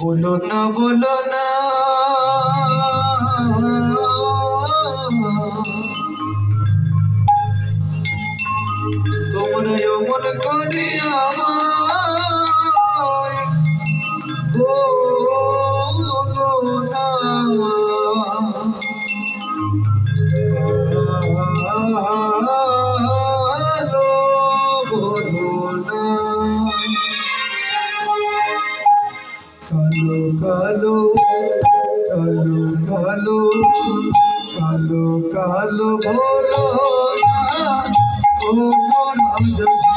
বলো না বলো না। তোমরা মন করিয়া কালো কালো কালো কালো কালো কালো বলো ও মন যদি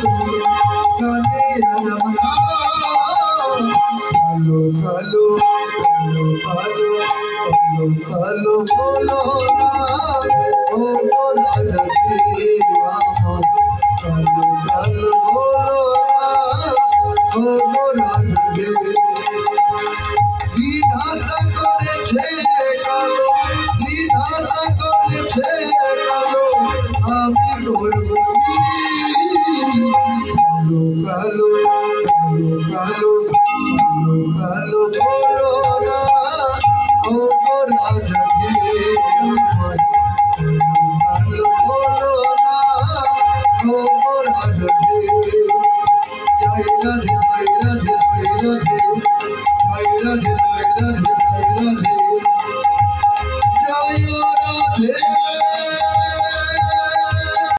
Thank you.